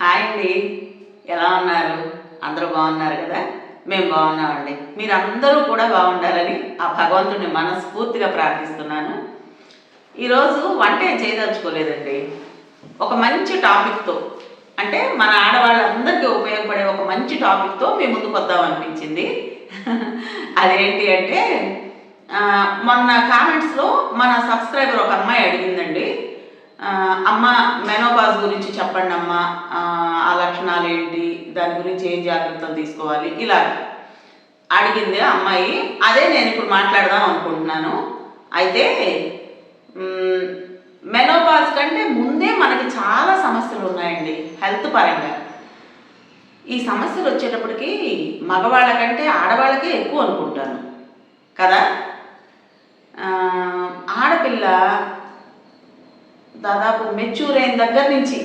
Hi అండి. ఎలా ఉన్నారు? అందరూ బాగున్నారు కదా? మేము బాగున్నామండి. మీరు అందరూ కూడా బాగుండాలని ఆ భగవంతుడిని మనస్ఫూర్తిగా ప్రార్థిస్తున్నాను. ఈరోజు వంట ఏం చేయదలుచుకోలేదండి. ఒక మంచి టాపిక్తో అంటే మన ఆడవాళ్ళందరికీ ఉపయోగపడే ఒక మంచి టాపిక్తో మీ ముందుకు వద్దాం అనిపించింది. అదేంటి అంటే మొన్న కామెంట్స్లో మన సబ్స్క్రైబర్ ఒక అమ్మాయి అడిగిందండి. అమ్మ మెనోపాజ్ గురించి చెప్పండి అమ్మ. ఆ, లక్షణాలు ఏంటి? దాని గురించి ఏం జాగ్రత్తలు తీసుకోవాలి? ఇలా అడిగింది అమ్మాయి. అదే నేను ఇప్పుడు మాట్లాడదాం అనుకుంటున్నాను. అయితే మెనోబాస్ మెనోపాజ్ కంటే ముందే మనకి చాలా సమస్యలు ఉన్నాయండి హెల్త్ పరంగా. ఈ సమస్యలు వచ్చేటప్పటికి మగవాళ్ళకంటే ఆడవాళ్ళకే ఎక్కువ అనుకుంటాను. కదా? ఆడపిల్ల దాదాపు మెచ్యూర్ అయిన దగ్గర నుంచి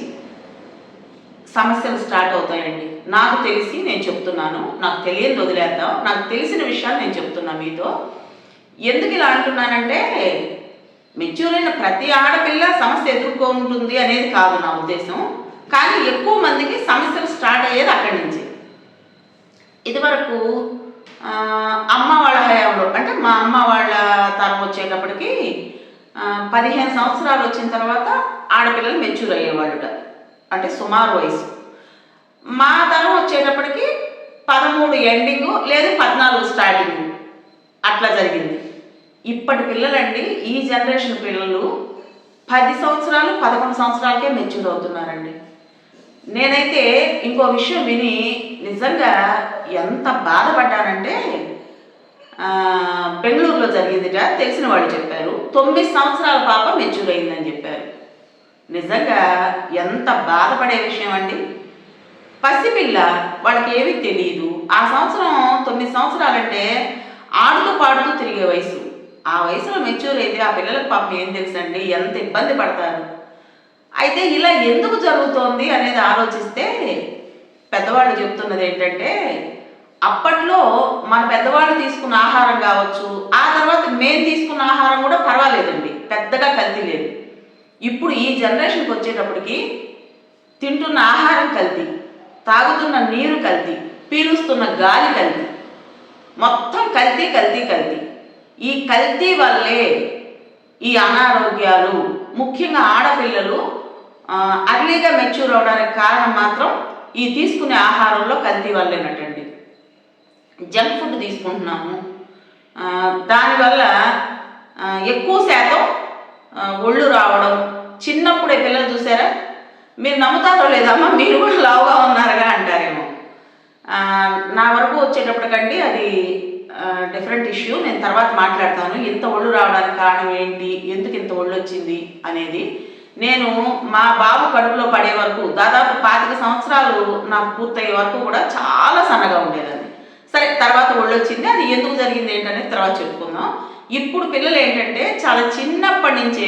సమస్యలు స్టార్ట్ అవుతాయండి. నాకు తెలిసి నేను చెప్తున్నాను నాకు తెలియదు వదిలేద్దాం నాకు తెలిసిన విషయాలు నేను చెప్తున్నా మీతో. ఎందుకు ఇలా అంటున్నానంటే మెచ్యూర్ అయిన ప్రతి ఆడపిల్ల సమస్య ఎదుర్కొంటుంది అనేది కాదు నా ఉద్దేశం. కానీ ఎక్కువ మందికి సమస్యలు స్టార్ట్ అయ్యేది అక్కడి నుంచి. ఇదివరకు అమ్మ వాళ్ళ హయాంలో అంటే మా అమ్మ వాళ్ళ తరం వచ్చేటప్పటికి పదిహేను సంవత్సరాలు వచ్చిన తర్వాత ఆడపిల్లలు మెచ్యూర్ అయ్యేవాళ్ళుట. అంటే సుమారు వయసు. మా తరం వచ్చేటప్పటికి పదమూడు ఎండింగ్ లేదు పద్నాలుగు స్టార్టింగ్ అట్లా జరిగింది. ఇప్పటి పిల్లలండి ఈ జనరేషన్ పిల్లలు పది సంవత్సరాలు పదకొండు సంవత్సరాలకే మెచ్యూర్ అవుతున్నారండి. నేనైతే ఇంకో విషయం విని నిజంగా ఎంత బాధపడ్డానంటే బెంగళూరులో జరిగిందిట తెలిసిన వాళ్ళు చెప్పారు. తొమ్మిది సంవత్సరాల పాప మెచ్యూర్ అయిందని చెప్పారు. నిజంగా ఎంత బాధపడే విషయం అండి. పసిపిల్ల వాళ్ళకి ఏమీ తెలియదు ఆ సంవత్సరం తొమ్మిది సంవత్సరాలంటే ఆడుతూ పాడుతూ తిరిగే వయసు. ఆ వయసులో మెచ్యూర్ అయితే ఆ పిల్లలకు పాపం ఏం తెలుసండి? ఎంత ఇబ్బంది పడతారు. అయితే ఇలా ఎందుకు జరుగుతోంది అనేది ఆలోచిస్తే పెద్దవాళ్ళు చెప్తున్నది ఏంటంటే అప్పట్లో మన పెద్దవాళ్ళు తీసుకున్న ఆహారం కావచ్చు ఆ తర్వాత మేము తీసుకున్న ఆహారం కూడా పర్వాలేదండి. పెద్దగా కల్తీ లేదు. ఇప్పుడు ఈ జనరేషన్కి వచ్చేటప్పటికి తింటున్న ఆహారం కల్తీ తాగుతున్న నీరు కల్తీ పీలుస్తున్న గాలి కల్తీ మొత్తం కల్తీ కల్తీ కల్తీ. ఈ కల్తీ వల్లే ఈ అనారోగ్యాలు ముఖ్యంగా ఆడపిల్లలు అర్లీగా మెచ్యూర్ అవడానికి కారణం మాత్రం ఈ తీసుకునే ఆహారంలో కల్తీ వల్లేనటండి. జంక్ ఫుడ్ తీసుకుంటున్నాము. దానివల్ల ఎక్కువ శాతం ఒళ్ళు రావడం. చిన్నప్పుడే పిల్లలు చూసారా? మీరు నమ్ముతారో లేదమ్మా మీరు కూడా లావుగా ఉన్నారుగా అంటారేమో. నా వరకు వచ్చేటప్పటికండి అది డిఫరెంట్ ఇష్యూ నేను తర్వాత మాట్లాడతాను. ఇంత ఒళ్ళు రావడానికి కారణం ఏంటి? ఎందుకు ఇంత ఒళ్ళు వచ్చింది అనేది. నేను మా బాబు కడుపులో పడే వరకు దాదాపు పాతిక సంవత్సరాలు నాకు పూర్తయ్యే వరకు కూడా చాలా సన్నగా ఉండేదాన్ని సరే తర్వాత ఒళ్ళు వచ్చింది అది ఎందుకు జరిగింది ఏంటనేది తర్వాత చెప్పుకుందాం. ఇప్పుడు పిల్లలు ఏంటంటే చాలా చిన్నప్పటి నుంచే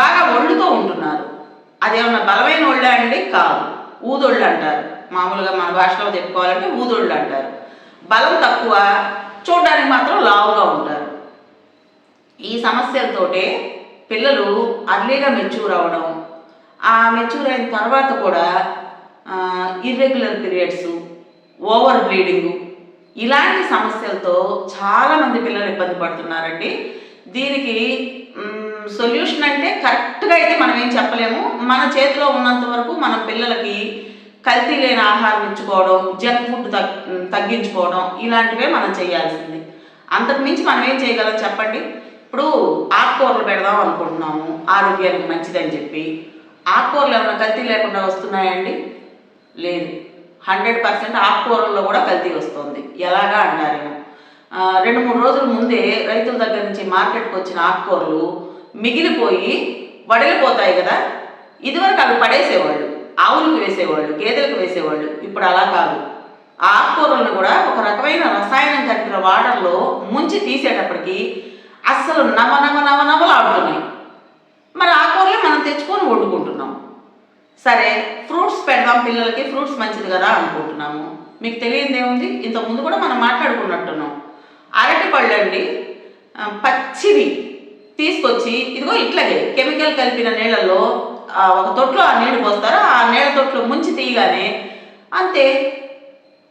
బాగా ఒళ్ళుతో ఉంటున్నారు. అదేమన్నా బలమైన ఒళ్ళే అండి? కాదు. ఊదొళ్ళు అంటారు. మామూలుగా మన భాషలో చెప్పుకోవాలంటే ఊదొళ్ళు అంటారు. బలం తక్కువ చూడడానికి మాత్రం లావుగా ఉంటారు. ఈ సమస్యలతోటే పిల్లలు అర్లీగా మెచ్యూర్ అవ్వడం ఆ మెచ్యూర్ అయిన తర్వాత కూడా ఇర్రెగ్యులర్ పీరియడ్స్ ఓవర్ బ్లీడింగ్ ఇలాంటి సమస్యలతో చాలామంది పిల్లలు ఇబ్బంది పడుతున్నారండి. దీనికి సొల్యూషన్ అంటే కరెక్ట్గా అయితే మనం ఏం చెప్పలేము. మన చేతిలో ఉన్నంత వరకు మన పిల్లలకి కల్తీ లేని ఆహారం ఇచ్చుకోవడం జంక్ ఫుడ్ తగ్ తగ్గించుకోవడం ఇలాంటివే మనం చేయాల్సింది. అంతకు మించి మనం ఏం చేయగలం చెప్పండి? ఇప్పుడు ఆకుకూరలు పెడదాం అనుకుంటున్నాము. ఆరోగ్యానికి మంచిదని చెప్పి. ఆకుకూరలు ఏమైనా కల్తీ లేకుండా వస్తున్నాయండి లేదు. హండ్రెడ్ పర్సెంట్ ఆకుకూరల్లో కూడా కల్తీ వస్తుంది. ఎలాగా అన్నారు రెండు మూడు రోజుల ముందే రైతుల దగ్గర నుంచి మార్కెట్కి వచ్చిన ఆకుకూరలు మిగిలిపోయి వడలిపోతాయి కదా. ఇదివరకు అవి పడేసేవాళ్ళు ఆవులకు వేసేవాళ్ళు గేదెలకు వేసేవాళ్ళు ఇప్పుడు అలా కాదు. ఆ ఆకుకూరలను కూడా ఒక రకమైన రసాయనం కలిపిన వాటర్లో ముంచి తీసేటప్పటికి అస్సలు నవ నవ నవ నవలాడుతున్నాయి మరి ఆకుకూరలే మనం తెచ్చుకొని వండుకుంటున్నాం. సరే ఫ్రూట్స్ పెడదాం పిల్లలకి ఫ్రూట్స్ మంచిది కదా అనుకుంటున్నాము. మీకు తెలియదు ఏముంది ఇంతకుముందు కూడా మనం మాట్లాడుకున్నట్టున్నాం. అరటి పళ్ళు అండి పచ్చివి తీసుకొచ్చి ఇదిగో ఇట్లాగే కెమికల్ కలిపిన నీళ్ళల్లో ఒక తొట్లో ఆ నీళ్ళు పోస్తారు ఆ నీళ్ళ తొట్లో ముంచి తీయగానే అంతే.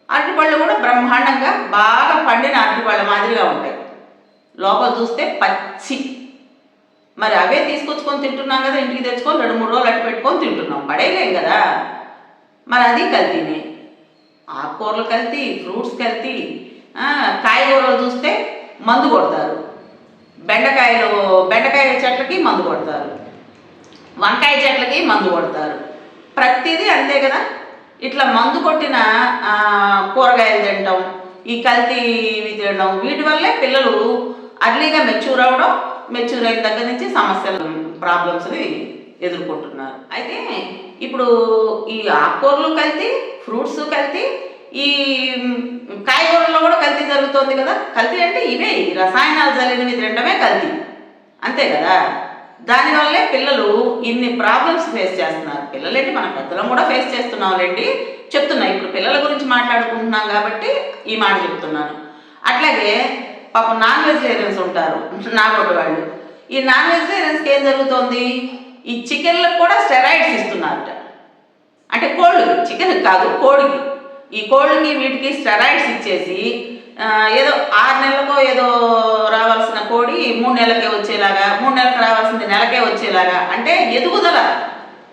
అరటిపళ్ళు కూడా బ్రహ్మాండంగా బాగా పండిన అరటిపళ్ళ మాదిరిగా ఉంటాయి. లోపల చూస్తే పచ్చి. మరి అవే తీసుకొచ్చుకొని తింటున్నాం కదా ఇంటికి తెచ్చుకొని రెండు మూడు రోజులు అట్టు పెట్టుకొని తింటున్నాం. పడేయలేం కదా. మరి అది కల్తీనే. ఆకుకూరలు కల్తీ ఫ్రూట్స్ కల్తీ కాయగూరలు చూస్తే మందు కొడతారు. బెండకాయలు బెండకాయ చెట్లకి మందు కొడతారు. వంకాయ చెట్లకి మందు కొడతారు. ప్రతిదీ అంతే కదా. ఇట్లా మందు కొట్టిన కూరగాయలు తినడం ఈ కల్తీ ఇవి తినడం వీటి వల్లే పిల్లలు అర్లీగా మెచ్యూర్ అవ్వడం మెచ్యూర్ అయిన దగ్గర నుంచి సమస్యలు ప్రాబ్లమ్స్ని ఎదుర్కొంటున్నారు. అయితే ఇప్పుడు ఈ ఆకుకూరలు కల్తీ ఫ్రూట్స్ కల్తీ ఈ కాయగూరల్లో కూడా కల్తీ జరుగుతోంది కదా. కల్తీ అంటే ఇవే రసాయనాలు చల్లినవి తినడమే కల్తీ. అంతే కదా. దానివల్లే పిల్లలు ఇన్ని ప్రాబ్లమ్స్ ఫేస్ చేస్తున్నారు. పిల్లలేంటి మన పెద్దలం కూడా ఫేస్ చేస్తున్నాంలేండి చెప్తున్నా ఇప్పుడు పిల్లల గురించి మాట్లాడుకుంటున్నాం కాబట్టి ఈ మాట చెప్తున్నాను. అట్లాగే పాపం నాన్ వెజిటేరియన్స్ ఉంటారు నాగొడ్డు వాళ్ళు. ఈ నాన్ వెజిటేరియన్స్కి ఏం జరుగుతోంది? ఈ చికెన్లకు కూడా స్టెరాయిడ్స్ ఇస్తున్నారట. అంటే కోళ్ళు చికెన్ కాదు కోడికి. ఈ కోళ్ళకి వీటికి స్టెరాయిడ్స్ ఇచ్చేసి ఏదో ఆరు నెలలకో ఏదో రావాల్సిన కోడి మూడు నెలలకే వచ్చేలాగా మూడు నెలలకు రావాల్సింది నెలకే వచ్చేలాగా అంటే ఎదుగుదల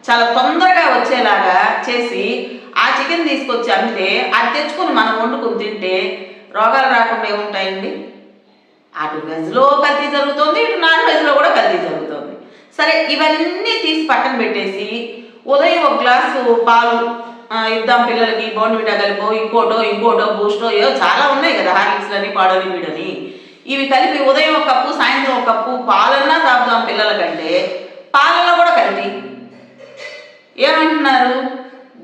చాలా తొందరగా వచ్చేలాగా చేసి ఆ చికెన్ తీసుకొచ్చి అమ్మితే అది తెచ్చుకొని మనం వండుకొని తింటే రోగాలు రాకుండా ఏముంటాయండి? అటు వెజ్లో కల్తీ జరుగుతుంది ఇటు నాన్ వెజ్లో కూడా కల్తీ జరుగుతుంది. సరే ఇవన్నీ తీసి పక్కన పెట్టేసి ఉదయం ఒక గ్లాసు పాలు ఇద్దాం పిల్లలకి బోన్విటా కలిపో ఇంకోటో ఇంకోటో బూస్టో ఏదో చాలా ఉన్నాయి కదా హార్లిక్స్లని పాడని వీడని ఇవి కలిపి ఉదయం ఒక కప్పు సాయంత్రం ఒక కప్పు పాలన్నా తాపుదాం పిల్లలకంటే పాలలో కూడా కలిపి ఏమంటున్నారు?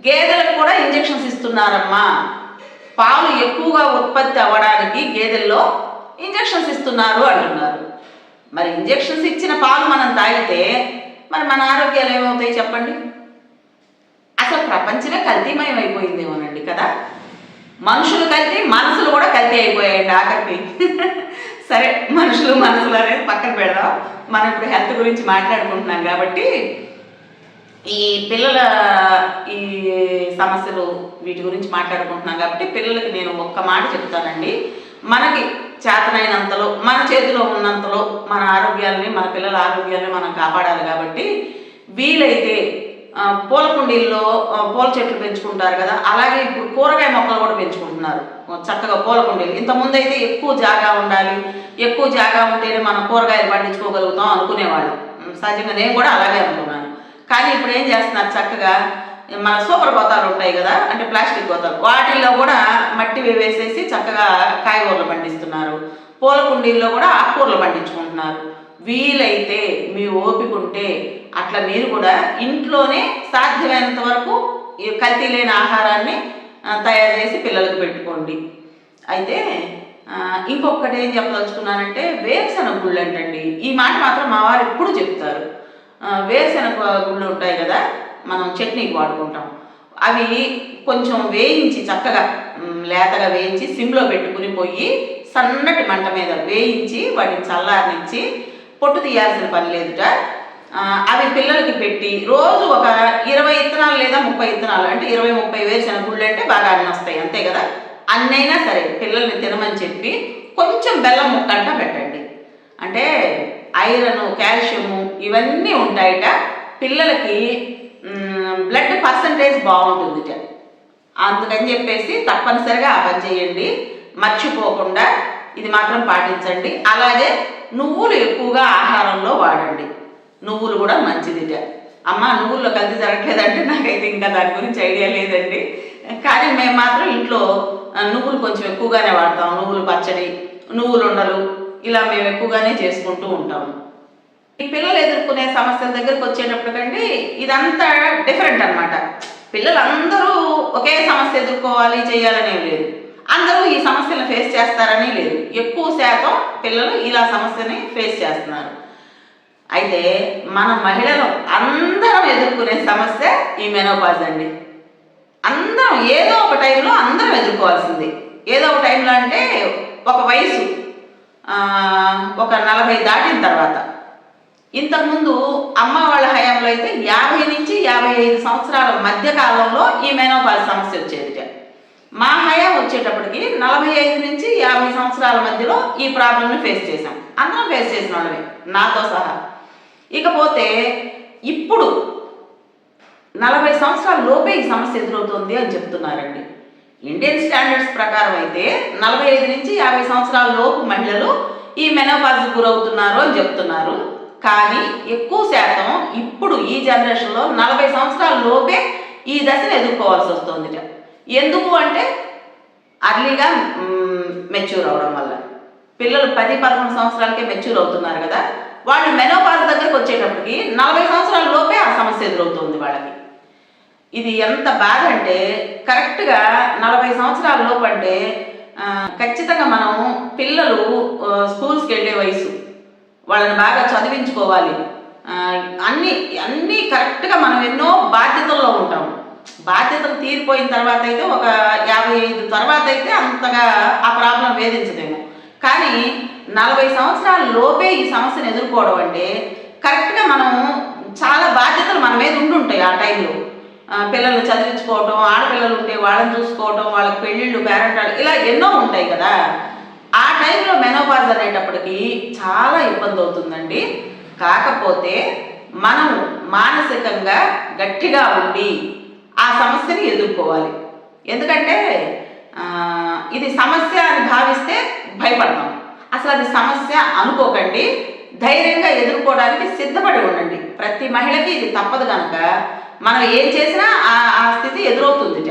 గేదెలకు కూడా ఇంజెక్షన్స్ ఇస్తున్నారమ్మా. పాలు ఎక్కువగా ఉత్పత్తి అవ్వడానికి గేదెల్లో ఇంజెక్షన్స్ ఇస్తున్నారు అంటున్నారు. మరి ఇంజెక్షన్స్ ఇచ్చిన పాలు మనం తాగితే మరి మన ఆరోగ్యాలు ఏమవుతాయి చెప్పండి? అసలు ప్రపంచమే కల్తీమయం అయిపోయిందేమోనండి కదా? మనుషులు కల్తీ మనసులు కూడా కల్తీ అయిపోయాయండి ఆఖరికి. సరే మనుషులు మనసులు అనేది పక్కన పెడదాం. మనం ఇప్పుడు హెల్త్ గురించి మాట్లాడుకుంటున్నాం కాబట్టి ఈ పిల్లల ఈ సమస్యలు వీటి గురించి మాట్లాడుకుంటున్నాం కాబట్టి పిల్లలకి నేను ఒక్క మాట చెప్తానండి. మనకి చేతనైనంతలో మన చేతిలో ఉన్నంతలో మన ఆరోగ్యాలని మన పిల్లల ఆరోగ్యాన్ని మనం కాపాడాలి కాబట్టి వీలైతే పూల కుండీల్లో పూల చెట్లు పెంచుకుంటారు కదా అలాగే ఇప్పుడు కూరగాయ మొక్కలు కూడా పెంచుకుంటున్నారు. చక్కగా పూల కుండీలు. ఇంతకుముందు అయితే ఎక్కువ జాగా ఉండాలి ఎక్కువ జాగా ఉంటేనే మనం కూరగాయలు పండించుకోగలుగుతాం అనుకునేవాళ్ళం. సహజంగా నేను కూడా అలాగే అనుకున్నాను. కానీ ఇప్పుడు ఏం చేస్తున్నారు చక్కగా మన సూపర్ గోతాలు ఉంటాయి కదా అంటే ప్లాస్టిక్ గోతాలు. వాటిల్లో కూడా మట్టి వేసేసి చక్కగా కాయగూరలు పండిస్తున్నారు. పూల కుండీల్లో కూడా ఆకుకూరలు పండించుకుంటున్నారు. వీలైతే మీ ఓపిక ఉంటే అట్లా మీరు కూడా ఇంట్లోనే సాధ్యమైనంత వరకు కల్తీ లేని ఆహారాన్ని తయారు చేసి పిల్లలకు పెట్టుకోండి. అయితే ఇంకొకటి ఏం చెప్పదలుచుకున్నానంటే వేరుశనగ గుళ్ళు అంటండి ఈ మాట మాత్రం మా వారు ఎప్పుడు చెప్తారు. వేరుశెనగ వేరుశనగ గుళ్ళు ఉంటాయి కదా మనం చట్నీకి వాడుకుంటాం. అవి కొంచెం వేయించి చక్కగా లేతగా వేయించి సిమ్లో పెట్టుకుని పోయి సన్నటి మంట మీద వేయించి వాటిని చల్లారనిచ్చి పొట్టు తీయాల్సిన పని లేదుట. అవి పిల్లలకి పెట్టి రోజు ఒక ఇరవై ఇత్తనాలు లేదా ముప్పై ఇత్తనాలు అంటే ఇరవై ముప్పై వేసిన గుళ్ళు అంటే బాగా అన్న వస్తాయి అంతే కదా? అన్నైనా సరే పిల్లల్ని తినమని చెప్పి కొంచెం బెల్లం ముక్కంట పెట్టండి. అంటే ఐరన్ కాల్షియము ఇవన్నీ ఉంటాయట. పిల్లలకి బ్లడ్ పర్సంటేజ్ బాగుంటుందిట అందుకని చెప్పేసి తప్పనిసరిగా ఆ పని చేయండి. మర్చిపోకుండా ఇది మాత్రం పాటించండి. అలాగే నువ్వులు ఎక్కువగా ఆహారంలో వాడండి. నువ్వులు కూడా మంచిదిట అమ్మ నువ్వుల్లో కల్తీ జరగట్లేదంటే నాకైతే ఇంకా దాని గురించి ఐడియా లేదండి. కానీ మేము మాత్రం ఇంట్లో నువ్వులు కొంచెం ఎక్కువగానే వాడతాం. నువ్వులు పచ్చడి నువ్వులు ఉండలు ఇలా మేము ఎక్కువగానే చేసుకుంటూ ఉంటాము ఈ పిల్లలు ఎదుర్కొనే సమస్యల దగ్గరకు వచ్చేటప్పటికండి ఇదంతా డిఫరెంట్ అన్నమాట. పిల్లలందరూ ఒకే సమస్య ఎదుర్కోవాలి చేయాలనే లేదు. అందరూ ఈ సమస్యను ఫేస్ చేస్తారని లేదు. ఎక్కువ శాతం పిల్లలు ఇలా సమస్యని ఫేస్ చేస్తున్నారు. అయితే మన మహిళలు అందరం ఎదుర్కొనే సమస్య ఈ మెనోపాజ్ అండి. అందరం ఏదో ఒక టైంలో అందరం ఎదుర్కోవాల్సింది. ఏదో ఒక టైంలో అంటే ఒక వయసు ఒక నలభై దాటిన తర్వాత. ఇంతకుముందు అమ్మ వాళ్ళ హయాంలో అయితే యాభై నుంచి యాభై ఐదు సంవత్సరాల మధ్య కాలంలో ఈ మెనోపాజ్ సమస్య వచ్చేది మా హయాం వచ్చేటప్పటికి నలభై ఐదు నుంచి యాభై సంవత్సరాల మధ్యలో ఈ ప్రాబ్లమ్ని ఫేస్ చేసాం అందరం ఫేస్ చేసిన వాళ్ళమే నాతో సహా. ఇకపోతే ఇప్పుడు నలభై సంవత్సరాల లోపే ఈ సమస్య ఎదురవుతుంది అని చెప్తున్నారండి. ఇండియన్ స్టాండర్డ్స్ ప్రకారం అయితే నలభై ఐదు నుంచి యాభై సంవత్సరాల లోపు మహిళలు ఈ మెనోపాజ్ గురవుతున్నారు అని చెప్తున్నారు. కానీ ఎక్కువ శాతం ఇప్పుడు ఈ జనరేషన్లో నలభై సంవత్సరాల లోపే ఈ దశను ఎదుర్కోవాల్సి వస్తుంది ఎందుకు అంటే అర్లీగా మెచ్యూర్ అవడం వల్ల. పిల్లలు పది పదకొండు సంవత్సరాలకే మెచ్యూర్ అవుతున్నారు కదా. వాళ్ళు మెనోపాజ్ దగ్గరకు వచ్చేటప్పటికి నలభై సంవత్సరాల లోపే ఆ సమస్య ఎదురవుతుంది వాళ్ళకి. ఇది ఎంత బాధ అంటే కరెక్ట్గా నలభై సంవత్సరాల లోపు అంటే ఖచ్చితంగా మనం పిల్లలు స్కూల్స్కి వెళ్ళే వయసు. వాళ్ళని బాగా చదివించుకోవాలి. అన్నీ అన్ని అన్నీ కరెక్ట్గా మనం ఎన్నో బాధ్యతల్లో ఉంటాం. బాధ్యతలు తీరిపోయిన తర్వాత అయితే ఒక యాభై ఐదు తర్వాత అయితే అంతగా ఆ ప్రాబ్లం వేధించదేమో కానీ నలభై సంవత్సరాల లోపే ఈ సమస్యను ఎదుర్కోవడం అంటే కరెక్ట్గా మనం చాలా బాధ్యతలు మన మీద ఉండుంటాయి ఆ టైంలో పిల్లలు పిల్లల్ని చదివించుకోవటం ఆడపిల్లలు ఉంటే వాళ్ళని చూసుకోవటం వాళ్ళకి పెళ్ళిళ్ళు పేరెంటాలు ఇలా ఎన్నో ఉంటాయి కదా. ఆ టైంలో మెనోపాజ్ అనేటప్పటికి చాలా ఇబ్బంది అవుతుందండి కాకపోతే మనం మానసికంగా గట్టిగా ఉండి ఆ సమస్యని ఎదుర్కోవాలి. ఎందుకంటే ఇది సమస్య అని భావిస్తే భయపడతాం. అసలు అది సమస్య అనుకోకండి. ధైర్యంగా ఎదుర్కోవడానికి సిద్ధపడి ఉండండి. ప్రతి మహిళకి ఇది తప్పదు కనుక మనం ఏం చేసినా ఆ ఆ స్థితి ఎదురవుతుంది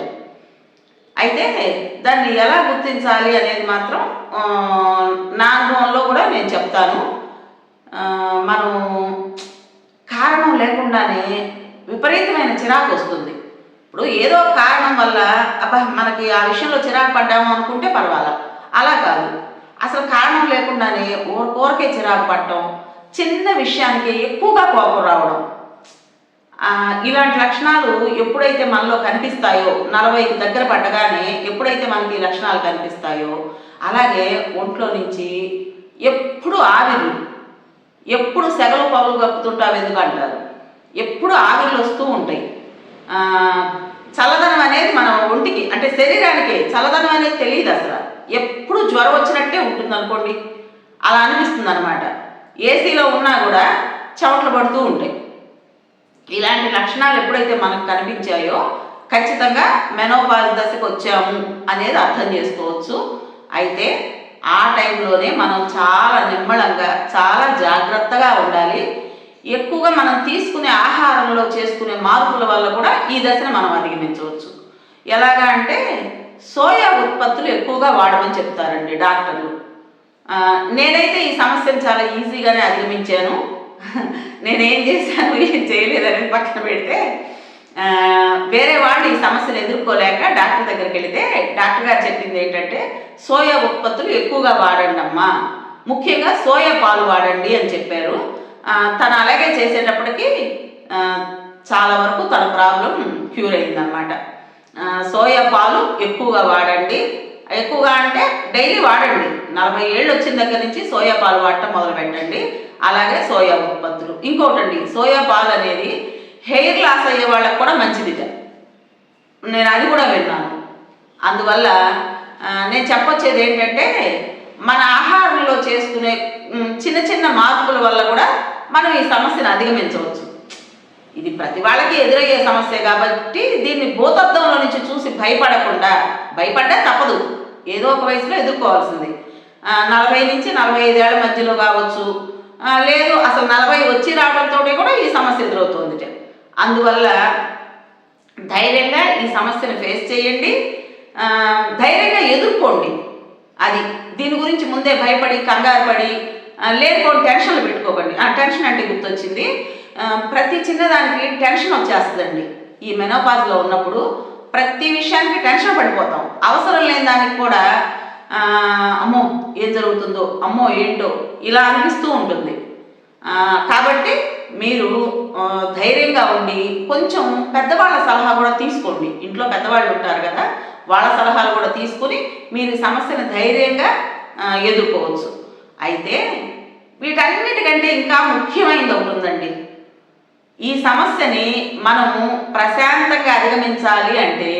అయితే దాన్ని ఎలా గుర్తించాలి అనేది మాత్రం నా అనుభవంలో కూడా నేను చెప్తాను. మనం కారణం లేకుండానే విపరీతమైన చిరాకు వస్తుంది. ఇప్పుడు ఏదో కారణం వల్ల అబ్బా మనకి ఆ విషయంలో చిరాకు పడ్డాము అనుకుంటే పర్వాలా? అలా కాదు. అసలు కారణం లేకుండానే ఊర చిరాకు పడటం చిన్న విషయానికి ఎక్కువగా కోపం రావడం ఇలాంటి లక్షణాలు ఎప్పుడైతే మనలో కనిపిస్తాయో నలభైకి దగ్గర పడ్డగానే ఎప్పుడైతే మనకి ఈ లక్షణాలు కనిపిస్తాయో అలాగే ఒంట్లో నుంచి ఎప్పుడు ఆవిర్లు ఎప్పుడు సెగలు పగులు కప్పుతుంటావు ఎందుకు అంటారు ఎప్పుడు ఆవిర్లు వస్తూ ఉంటాయి. చల్లదనం అనేది మన ఒంటికి అంటే శరీరానికి చల్లదనం అనేది తెలియదు అసలు. ఎప్పుడు జ్వరం వచ్చినట్టే ఉంటుంది అనుకోండి అలా అనిపిస్తుంది అనమాట ఏసీలో ఉన్నా కూడా చెమట్లు పడుతూ ఉంటాయి. ఇలాంటి లక్షణాలు ఎప్పుడైతే మనకు కనిపించాయో ఖచ్చితంగా మెనోపాజ్ దశకు వచ్చాము అనేది అర్థం చేసుకోవచ్చు. అయితే ఆ టైంలోనే మనం చాలా నిమ్మళంగా చాలా జాగ్రత్తగా ఉండాలి. ఎక్కువగా మనం తీసుకునే ఆహారంలో చేసుకునే మార్పుల వల్ల కూడా ఈ దశను మనం అధిగమించవచ్చు. ఎలాగా అంటే సోయా ఉత్పత్తులు ఎక్కువగా వాడమని చెప్తారండి డాక్టర్లు. నేనైతే ఈ సమస్యను చాలా ఈజీగానే అధిగమించాను. నేనేం చేశాను? ఏం చేయలేదని పక్కన పెడితే వేరే వాళ్ళు ఈ సమస్యను ఎదుర్కోలేక డాక్టర్ దగ్గరికి వెళితే డాక్టర్ గారు చెప్పింది ఏంటంటే సోయా ఉత్పత్తులు ఎక్కువగా వాడండి అమ్మా. ముఖ్యంగా సోయా పాలు వాడండి అని చెప్పారు. తను అలాగే చేసేటప్పటికి చాలా వరకు తన ప్రాబ్లం క్యూర్ అయిందనమాట సోయా పాలు ఎక్కువగా వాడండి. ఎక్కువగా అంటే డైలీ వాడండి. నలభై ఏళ్ళు వచ్చిన దగ్గర నుంచి సోయా పాలు వాడటం మొదలు పెట్టండి. అలాగే సోయా ఉత్పత్తులు. ఇంకోటండి సోయా పాలు అనేది హెయిర్ లాస్ అయ్యే వాళ్ళకి కూడా మంచిది నేను అది కూడా విన్నాను. అందువల్ల నేను చెప్పొచ్చేది ఏంటంటే మన ఆహారంలో చేసుకునే చిన్న చిన్న మార్పుల వల్ల కూడా మనం ఈ సమస్యను అధిగమించవచ్చు. ఇది ప్రతి వాళ్ళకి ఎదురయ్యే సమస్య కాబట్టి దీన్ని భూతత్వంలో నుంచి చూసి భయపడకుండా భయపడ్డా తప్పదు. ఏదో ఒక వయసులో ఎదుర్కోవాల్సింది. నలభై నుంచి నలభై ఐదేళ్ళ మధ్యలో కావచ్చు. లేదు అసలు నలభై వచ్చి రావడంతో కూడా ఈ సమస్య ఎదురవుతుంది. అందువల్ల ధైర్యంగా ఈ సమస్యను ఫేస్ చేయండి. ధైర్యంగా ఎదుర్కోండి. అది దీని గురించి ముందే భయపడి కంగారు పడి ఆ, టెన్షన్లు పెట్టుకోకండి. ఆ టెన్షన్ అంటే గుర్తొచ్చింది. ప్రతి చిన్నదానికి టెన్షన్ వచ్చేస్తుందండి. ఈ మెనోపాజ్లో ఉన్నప్పుడు ప్రతి విషయానికి టెన్షన్ పడిపోతాం. అవసరం లేని దానికి కూడా అమ్మో ఏం జరుగుతుందో అమ్మో ఏంటో ఇలా అనిపిస్తూ ఉంటుంది. కాబట్టి మీరు ధైర్యంగా ఉండి కొంచెం పెద్దవాళ్ళ సలహా కూడా తీసుకోండి. ఇంట్లో పెద్దవాళ్ళు ఉంటారు కదా వాళ్ళ సలహాలు కూడా తీసుకుని మీరు సమస్యను ధైర్యంగా ఎదుర్కోవచ్చు. అయితే వీటన్నిటికంటే ఇంకా ముఖ్యమైనది ఒకటి ఉందండి. ఈ సమస్యని మనము ప్రశాంతంగా అధిగమించాలి అంటే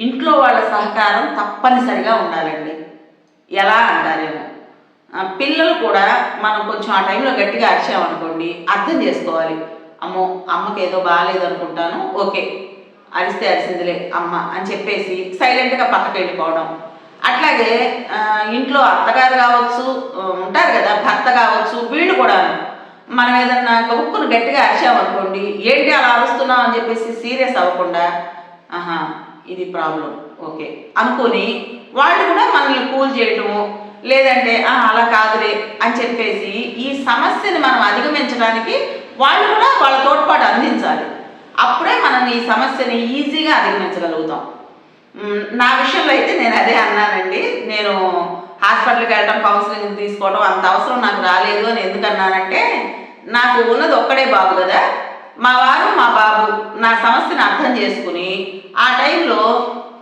ఇంట్లో వాళ్ళ సహకారం తప్పనిసరిగా ఉండాలండి. ఎలా అంటారేమో. పిల్లలు కూడా మనం కొంచెం ఆ టైంలో గట్టిగా అరిచామనుకోండి అర్థం చేసుకోవాలి. అమ్మో అమ్మకి ఏదో బాగాలేదు అనుకుంటాను ఓకే అరిస్తే అరిసిందిలే అమ్మ అని చెప్పేసి సైలెంట్గా పక్కకు వెళ్ళిపోవడం. అట్లాగే ఇంట్లో అత్తగారు కావచ్చు ఉంటారు కదా భర్త కావచ్చు వీళ్ళు కూడా మనం ఏదన్నా గొప్పను గట్టిగా అరిచామనుకోండి ఏంటి అలా అరుస్తున్నాం అని చెప్పేసి సీరియస్ అవ్వకుండా ఆహా ఇది ప్రాబ్లం ఓకే అనుకొని వాళ్ళు కూడా మనల్ని కూల్ చేయటము లేదంటే అలా కాదులే అని చెప్పేసి ఈ సమస్యని మనం అధిగమించడానికి వాళ్ళు కూడా వాళ్ళ తోడ్పాటు అందించాలి. అప్పుడే మనం ఈ సమస్యని ఈజీగా అధిగమించగలుగుతాం. నా విషయంలో అయితే నేను అదే అన్నానండి. నేను హాస్పిటల్కి వెళ్ళడం కౌన్సిలింగ్ తీసుకోవడం అంత అవసరం నాకు రాలేదు అని ఎందుకన్నానంటే నాకు ఉన్నది ఒక్కడే బాబు కదా? మా వారు మా బాబు నా సమస్యను అర్థం చేసుకుని ఆ టైంలో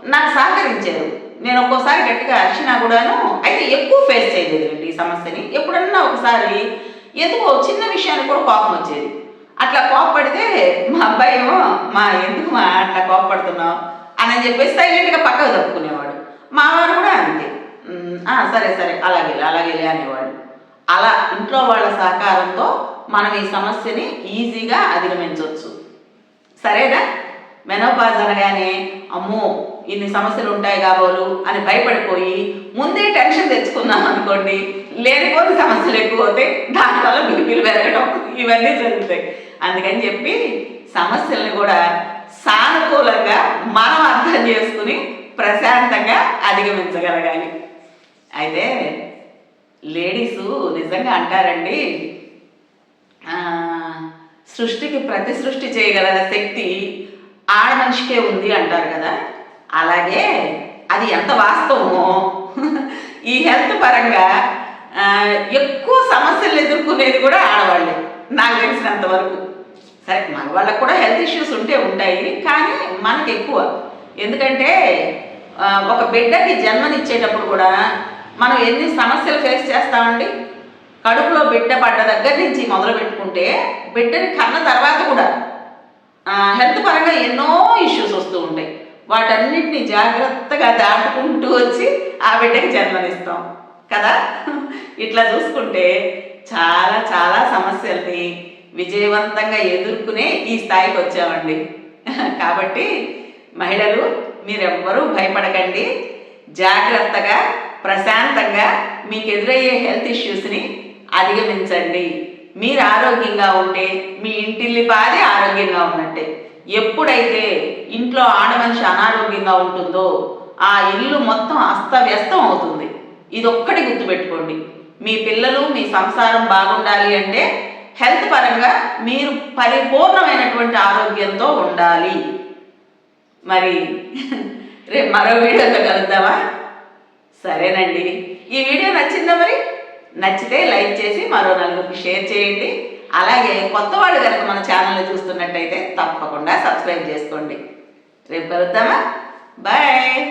నాకు సహకరించారు. నేను ఒక్కోసారి గట్టిగా అరిచినా కూడాను అయితే ఎక్కువ ఫేస్ చేయలేదండి ఈ సమస్యని. ఎప్పుడన్నా ఒకసారి ఎందుకో చిన్న విషయానికి కూడా కోపం వచ్చేది. అట్లా కోపపడితే మా అబ్బాయి ఏమో మా ఎందుకు మా అట్లా కోపపడుతున్నావు అని చెప్పేసి సైలెంట్గా పక్కకు తప్పుకునేవాడు. మా వారు కూడా అంతే. సరే సరే అలాగే అలాగే అనేవాడు. అలా ఇంట్లో వాళ్ళ సహకారంతో మనం ఈ సమస్యని ఈజీగా అధిగమించవచ్చు. సరేనా? మెనోపాజ్ అనగానే అమ్మో ఇన్ని సమస్యలు ఉంటాయి కాబోలు అని భయపడిపోయి ముందే టెన్షన్ తెచ్చుకున్నాం అనుకోండి లేనిపోని సమస్యలు ఎక్కువ అవుతాయి దానివల్ల బీపీలు పెరగడం ఇవన్నీ జరుగుతాయి. అందుకని చెప్పి సమస్యల్ని కూడా సానుకూలంగా మనం అర్థం చేసుకుని ప్రశాంతంగా అధిగమించగలగాలి. అయితే లేడీసు నిజంగా అంటారండి సృష్టికి ప్రతి సృష్టి చేయగల శక్తి ఆడ మనిషికే ఉంది అంటారు కదా? అలాగే అది ఎంత వాస్తవమో? ఈ హెల్త్ పరంగా ఎక్కువ సమస్యలు ఎదుర్కొనేది కూడా ఆడవాళ్ళే నాకు తెలిసినంత వరకు. సరే మగవాళ్ళకు కూడా హెల్త్ ఇష్యూస్ ఉంటే ఉంటాయి కానీ మనకి ఎక్కువ. ఎందుకంటే ఒక బిడ్డకి జన్మనిచ్చేటప్పుడు కూడా మనం ఎన్ని సమస్యలు ఫేస్ చేస్తామండి? కడుపులో బిడ్డ పడ్డ దగ్గర నుంచి మొదలు పెట్టుకుంటే బిడ్డని కన్న తర్వాత కూడా హెల్త్ పరంగా ఎన్నో ఇష్యూస్ వస్తూ ఉంటాయి. వాటన్నిటిని జాగ్రత్తగా దాటుకుంటూ వచ్చి ఆ బిడ్డకి జన్మనిస్తాం. కదా? ఇట్లా చూసుకుంటే చాలా చాలా సమస్యల్ని విజయవంతంగా ఎదుర్కొనే ఈ స్థాయికి వచ్చామండి. కాబట్టి మహిళలు మీరెవ్వరూ భయపడకండి. జాగ్రత్తగా ప్రశాంతంగా మీకు ఎదురయ్యే హెల్త్ ఇష్యూస్ని అధిగమించండి. మీరు ఆరోగ్యంగా ఉంటే మీ ఇంటిల్లి పాది ఆరోగ్యంగా ఉన్నట్టే. ఎప్పుడైతే ఇంట్లో ఆడమనిషి అనారోగ్యంగా ఉంటుందో ఆ ఇల్లు మొత్తం అస్తవ్యస్తం అవుతుంది. ఇది ఒక్కటి గుర్తుపెట్టుకోండి. మీ పిల్లలు మీ సంసారం బాగుండాలి అంటే హెల్త్ పరంగా మీరు పరిపూర్ణమైనటువంటి ఆరోగ్యంతో ఉండాలి. మరి రేపు మరో వీడియోతో కలుద్దామా? సరేనండి. ఈ వీడియో నచ్చిందా మరి? నచ్చితే లైక్ చేసి మరో నలుగురికి షేర్ చేయండి. అలాగే కొత్త వాళ్ళు కనుక మన ఛానల్ని చూస్తున్నట్టయితే తప్పకుండా సబ్స్క్రైబ్ చేసుకోండి. రేపు కలుద్దామా? బాయ్.